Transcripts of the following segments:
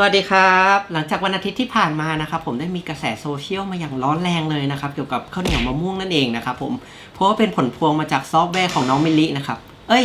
สวัสดีครับ หลังจากวันอาทิตย์ที่ผ่านมานะครับผมได้มีกระแสโซเชียลมาอย่างร้อนแรงเลยนะครับ เกี่ยวกับข้าวเหนียวมะม่วงนั่นเองนะครับผมเพราะว่าเป็นผลพวงมาจากซอฟต์แวร์ของน้องมิลลินะครับเอ้ย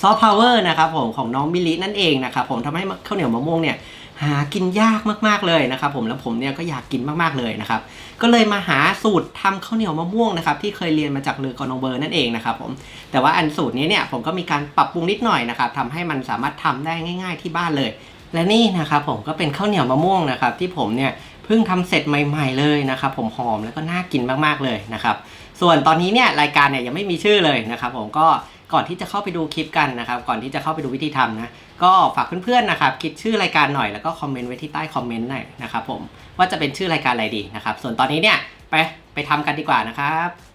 ซอฟต์พาวเวอร์นะครับผมของน้องมิลลินั่นเองนะครับผมทำให้ข้าวเหนียวมะม่วงเนี่ยหากินยากมากๆเลยนะครับผมแล้วผมเนี่ยก็อยากกินมากๆเลยนะครับก็เลยมาหาสูตรทำข้าวเหนียวมะม่วงนะครับที่เคยเรียนมาจากเลอกอนองเบอร์นั่นเองนะครับผมแต่ว่าอันสูตรนี้เนี่ยผมก็มีการปรับปรุงนิดหน่อยนะครับทำให้มันสามารถทำได้ง่าย ๆที่บ้านเลย และนี่นะครับผมก็เป็นข้าวเหนียวมะม่วงนะครับที่ผมเนี่ยเพิ่งทำเสร็จใหม่ๆเลยนะครับผมหอมแล้วก็น่ากินมากๆเลยนะครับส่วนตอนนี้เนี่ยรายการเนี่ยยังไม่มีชื่อเลยนะครับผมก็ก่อนที่จะเข้าไปดูคลิปกันนะครับ ก่อนที่จะเข้าไปดูวิธีทำนะ ก็ฝากเพื่อนๆนะครับ คิดชื่อรายการหน่อยแล้วก็คอมเมนต์ไว้ที่ใต้คอมเมนต์หน่อยนะครับผมว่าจะเป็นชื่อรายการอะไรดีนะครับ ส่วนตอนนี้เนี่ยไปไปทำกันดีกว่านะครับ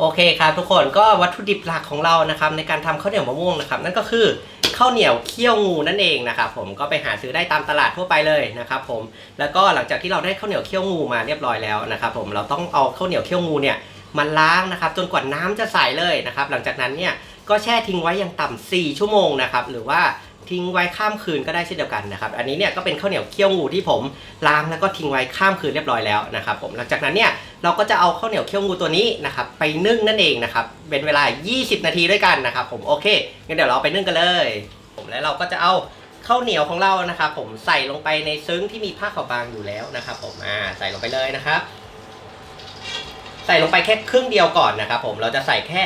โอเคครับทุกคนก็วัตถุดิบหลักของเรานะครับในการทำข้าวเหนียวมะม่วงนะครับนั่นก็คือข้าวเหนียวเคี่ยวงูนั่นเองนะครับผมก็ไปหาซื้อได้ตามตลาดทั่วไปเลยนะครับผมแล้วก็หลังจากที่เราได้ข้าวเหนียวเคี่ยวงูมาเรียบร้อยแล้วนะครับผมเราต้องเอาข้าวเหนียวเคี่ยวงูเนี่ยมาล้างนะครับจนกว่าน้ำจะใสเลยนะครับหลังจากนั้นเนี่ยก็แช่ทิ้งไว้อย่างต่ำ4ชั่วโมงนะครับหรือว่าทิ้งไว้ข้ามคืนก็ได้เช่นเดียวกันนะครับอันนี้เนี่ยก็เป็นข้าวเหนียวเคี่ยวงูที่ผมล้างแล้วก็ทิ้งไว้ข้ามคืนเรียบร้อยแล้วนะครับผมหลังจากนั้นเนี่ย เราก็จะเอาข้าวเหนียวเคี่ยวงูตัวนี้นะครับไปนึ่งนั่นเองนะครับเป็นเวลา 20 นาทีด้วยกันนะครับผมโอเคงั้นเดี๋ยวเราไปนึ่งกันเลย ผมแล้วเราก็จะเอาข้าวเหนียวของเรานะครับผมใส่ลงไปในซึ้งที่มีผ้าขาวบางอยู่แล้วนะครับผมอ่าใส่ลงไปเลยนะครับ ใส่ลงไปแค่ครึ่งเดียวก่อนนะครับ ผมเราจะใส่แค่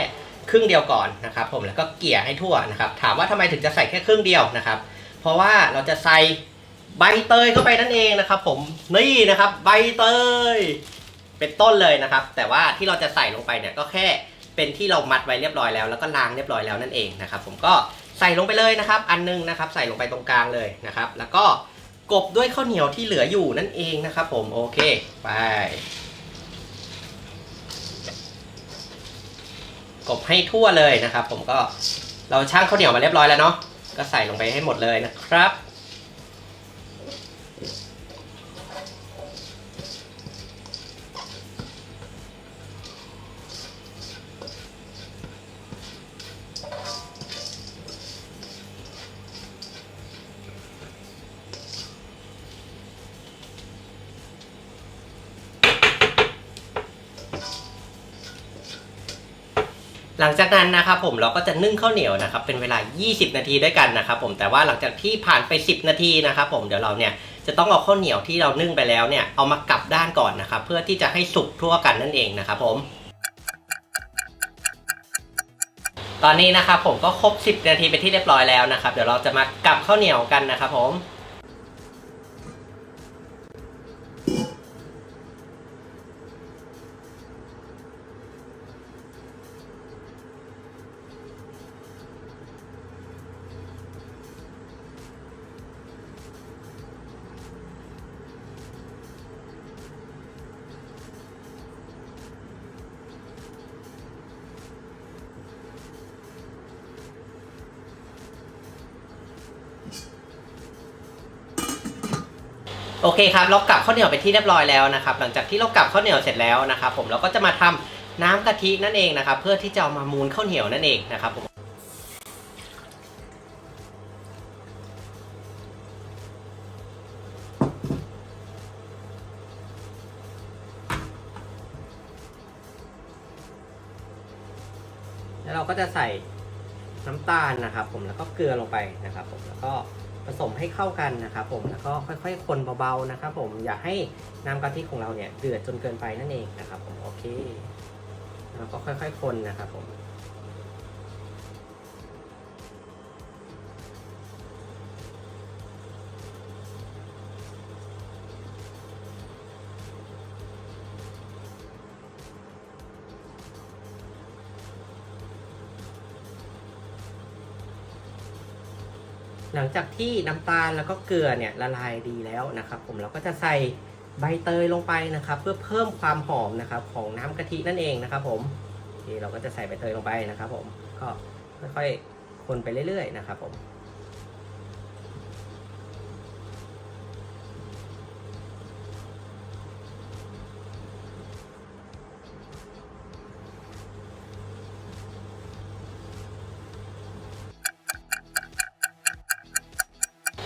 ครึ่งเดียวก่อนนะครับ ผมแล้วก็เกลี่ยให้ทั่วนะครับ ถามว่าทำไมถึงจะใส่แค่ครึ่งเดียวนะครับ เพราะว่าเราจะใส่ใบเตยเข้าไปนั่นเองนะครับ ผมนี่นะครับ ใบเตย เป็นต้นเลยนะครับ แต่ว่าที่เราจะใส่ลงไปเนี่ยก็แค่เป็นที่เรามัดไว้เรียบร้อยแล้วแล้วก็ล้างเรียบร้อยแล้วนั่นเองนะครับผมก็ใส่ลงไปเลยนะครับ อันนึงนะครับ ใส่ลงไปตรงกลางเลยนะครับ แล้วก็กบด้วยข้าวเหนียวที่เหลืออยู่นั่นเองนะครับ ผมโอเคไปกบให้ทั่วเลยนะครับ ผมก็เราช่างข้าวเหนียวมาเรียบร้อยแล้วเนาะก็ใส่ลงไปให้หมดเลยนะครับ หลังจากนั้นนะครับผมเราก็จะนึ่งข้าวเหนียวนะครับเป็นเวลา 20 นาทีด้วยกันนะครับผมแต่ว่าหลังจากที่ผ่านไป 10 นาทีนะครับผมเดี๋ยวเราเนี่ยจะต้องเอาข้าวเหนียวที่เรานึ่งไปแล้วเนี่ยเอามากลับด้านก่อนนะครับเพื่อที่จะให้สุกทั่วกันนั่นเองนะครับผม ตอนนี้นะครับผมก็ครบ 10 นาทีไปที่เรียบร้อยแล้วนะครับเดี๋ยวเราจะมากลับข้าวเหนียวกันนะครับผม โอเคครับเรากลับข้าวเหนียวไปที่เรียบร้อยแล้วนะครับ หลังจากที่เรากลับข้าวเหนียวเสร็จแล้วนะครับผมเราก็จะมาทำน้ำกะทินั่นเองนะครับ เพื่อที่จะเอามามูนข้าวเหนียวนั่นเองนะครับผมแล้วเราก็จะใส่น้ำตาลนะครับ ผมแล้วก็เกลือลงไปนะครับ ผมแล้วก็ ผสมให้เข้ากันนะครับผมแล้วก็ค่อยๆ คนเบาๆนะครับผมอย่าให้น้ำกะทิของเราเนี่ยเดือดจนเกินไปนั่นเองนะครับผมโอเคแล้วก็ค่อยๆ คนนะครับผม หลังจากที่น้ำตาลแล้วก็เกลือเนี่ยละลายดีแล้วนะครับ ผมเราก็จะใส่ใบเตยลงไปนะครับ เพื่อเพิ่มความหอมนะครับของน้ำกะทินั่นเองนะครับ ผมโอเคเราก็จะใส่ใบเตยลงไปนะครับ ผมก็ค่อยๆคนไปเรื่อยๆนะครับ ผม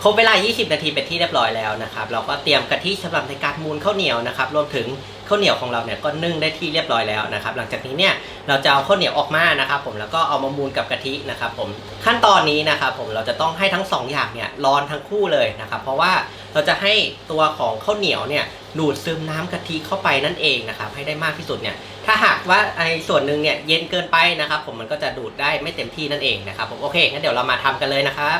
ครบเวลา 20 นาทีเป็นที่เรียบร้อยแล้วนะครับเราก็เตรียมกะทิสำหรับในการมูนข้าวเหนียวนะครับรวมถึงข้าวเหนียวของเราเนี่ยก็นึ่งได้ที่เรียบร้อยแล้วนะครับหลังจากนี้เนี่ยเราจะเอาข้าวเหนียวออกมานะครับผมแล้วก็เอามามูนกับกะทินะครับผมขั้นตอนนี้นะครับผมเราจะต้องให้ทั้งสองอย่างเนี่ยร้อนทั้งคู่เลยนะครับเพราะว่าเราจะให้ตัวของข้าวเหนียวเนี่ยดูดซึมน้ำกะทิเข้าไปนั่นเองนะครับให้ได้มากที่สุดเนี่ยถ้าหากว่าไอ้ส่วนหนึ่งเนี่ยเย็นเกินไปนะครับผมมันก็จะดูดได้ไม่เต็มที่นั่นเองนะครับผมโอเคงั้นเดี๋ยวเรามาทำกันเลยนะครับ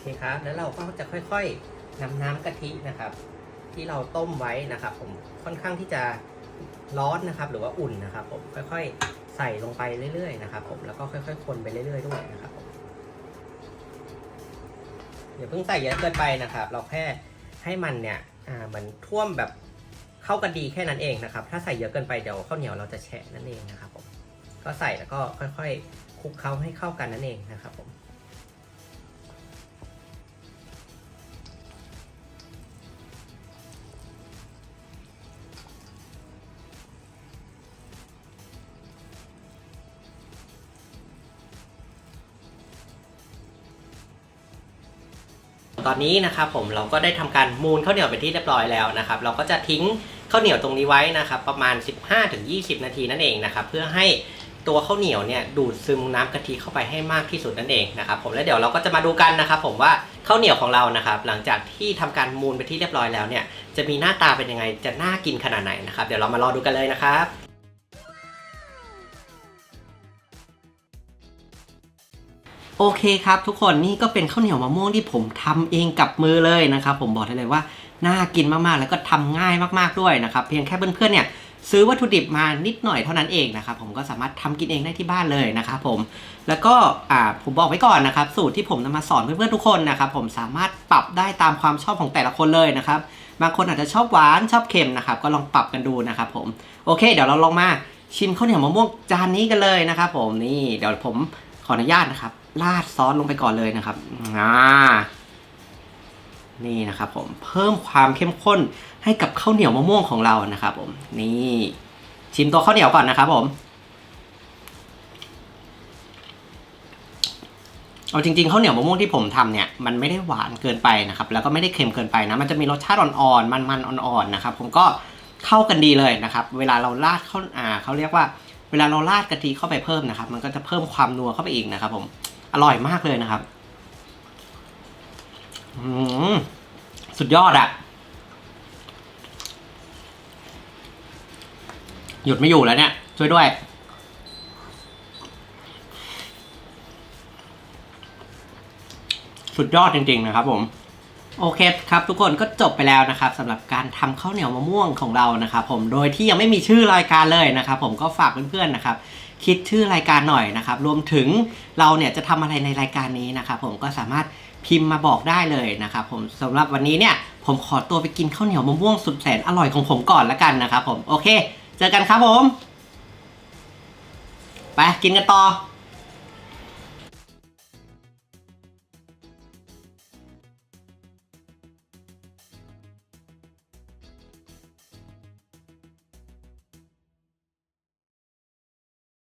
เคครับ แล้วเราก็จะค่อยๆนำน้ำกะทินะครับ ที่เราต้มไว้นะครับ ผมค่อนข้างที่จะร้อนนะครับ หรือว่าอุ่นนะครับ ผมค่อยๆใส่ลงไปเรื่อยๆนะครับ ผมแล้วก็ค่อย ๆ คนไปเรื่อยๆด้วยนะครับผมอย่าเพิ่งใส่เยอะเกินไปนะครับ เราแค่ให้มันเนี่ยอ่ามันท่วมแบบเข้ากันดีแค่นั้นเองนะครับ ถ้าใส่เยอะเกินไปเดี๋ยวข้าวเหนียวเราจะแฉะนั่นเองนะครับผมก็ใส่แล้วก็ค่อยๆคลุกเคล้าให้เข้ากันนั่นเองนะครับผม ตอนนี้นะครับผมเราก็ได้ทำการมูนข้าวเหนียวเป็นที่เรียบร้อยแล้วนะครับ เราก็จะทิ้งข้าวเหนียวตรงนี้ไว้นะครับ ประมาณ 15-20 นาทีนั่นเองนะครับ เพื่อให้ตัวข้าวเหนียวเนี่ยดูดซึมน้ำกะทิเข้าไปให้มากที่สุดนั่นเองนะครับผมแล้วเดี๋ยวเราก็จะมาดูกันนะครับผมว่าข้าวเหนียวของเรานะครับ หลังจากที่ทำการมูนไปที่เรียบร้อยแล้วเนี่ยจะมีหน้าตาเป็นยังไงจะน่ากินขนาดไหนนะครับ เดี๋ยวเรามารอดูกันเลยนะครับ โอเคครับทุกคนนี่ก็เป็นข้าวเหนียวมะม่วงที่ผมทำเองกับมือเลยนะครับ ผมบอกได้เลยว่าน่ากินมากๆ แล้วก็ทำง่ายมากๆด้วยนะครับ เพียงแค่เพื่อนๆเนี่ยซื้อวัตถุดิบมานิดหน่อยเท่านั้นเองนะครับผมก็สามารถทำกินเองได้ที่บ้านเลยนะครับผมแล้วก็อ่าผมบอกไว้ก่อนนะครับ สูตรที่ผมนำมาสอนเพื่อนๆทุกคนนะครับผมสามารถปรับได้ตามความชอบของแต่ละคนเลยนะครับบางคนอาจจะชอบหวานชอบเค็มนะครับก็ลองปรับกันดูนะครับผมโอเค เดี๋ยวเราลองมาชิมข้าวเหนียวมะม่วงจานนี้กันเลยนะครับผมนี่เดี๋ยวผม ออนุญาตนะครับ ราดซอสลงไปก่อนเลยนะครับอ่านี่นะครับผมเพิ่มความเข้มข้นให้กับข้าวเหนียวมะม่วงของเรานะครับ ผม นี่ชิมตัวข้าวเหนียวก่อนนะครับ ผม เอาจริงๆข้าวเหนียวมะม่วงที่ผมทำเนี่ยมันไม่ได้หวานเกินไปนะครับ แล้วก็ไม่ได้เค็มเกินไปนะ มันจะมีรสชาติอ่อนๆมันๆอ่อนๆนะครับ ผมก็เข้ากันดีเลยนะครับ เวลาเราราดข้าวอ่าเขาเรียกว่า เวลาเราราดกะทิเข้าไปเพิ่มนะครับ มันก็จะเพิ่มความนัวเข้าไปอีกนะครับ ผม อร่อยมากเลยนะครับสุดยอดอะหยุดไม่อยู่แล้วเนี่ย ช่วยด้วย สุดยอดจริงๆนะครับผม โอเคครับทุกคนก็จบไปแล้วนะครับสำหรับการทำข้าวเหนียวมะม่วงของเรานะครับผมโดยที่ยังไม่มีชื่อรายการเลยนะครับผมก็ฝากเพื่อนๆนะครับคิดชื่อรายการหน่อยนะครับรวมถึงเราเนี่ยจะทำอะไรในรายการนี้นะครับผมก็สามารถพิมพ์มาบอกได้เลยนะครับผมสำหรับวันนี้เนี่ยผมขอตัวไปกินข้าวเหนียวมะม่วงสุดแสนอร่อยของผมก่อนละกันนะครับผมโอเค เจอกันครับผม ไปกินกันต่อ